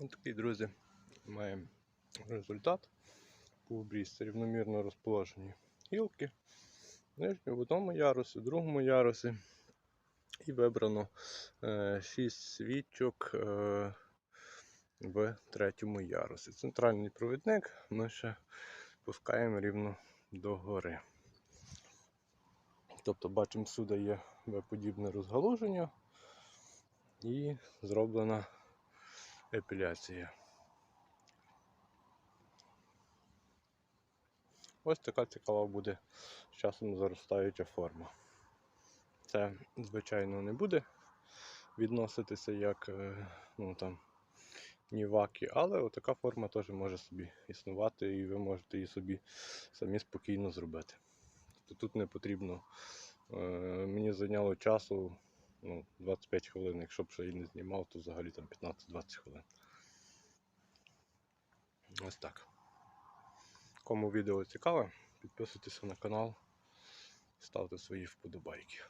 Ось такий, друзі, маємо результат. По обрізці рівномірно розположені гілки. В одному ярусі, в другому ярусі. І вибрано 6 свічок е, в третьому ярусі. Центральний провідник ми ще пускаємо рівно до гори. Тобто бачимо, всюди є подібне розгалуження і зроблена епіляція. Ось така цікава буде з часом заростаюча форма. Це, звичайно, не буде відноситися як е, ну, там, ніваки, але отака форма теж може собі існувати, і ви можете її собі самі спокійно зробити. Тобто тут не потрібно. е, Мені зайняло часу ну, 25 хвилин, якщо б ще і не знімав, то взагалі там 15-20 хвилин. Ось так. Кому відео цікаве, підписуйтесь на канал, ставте свої вподобайки.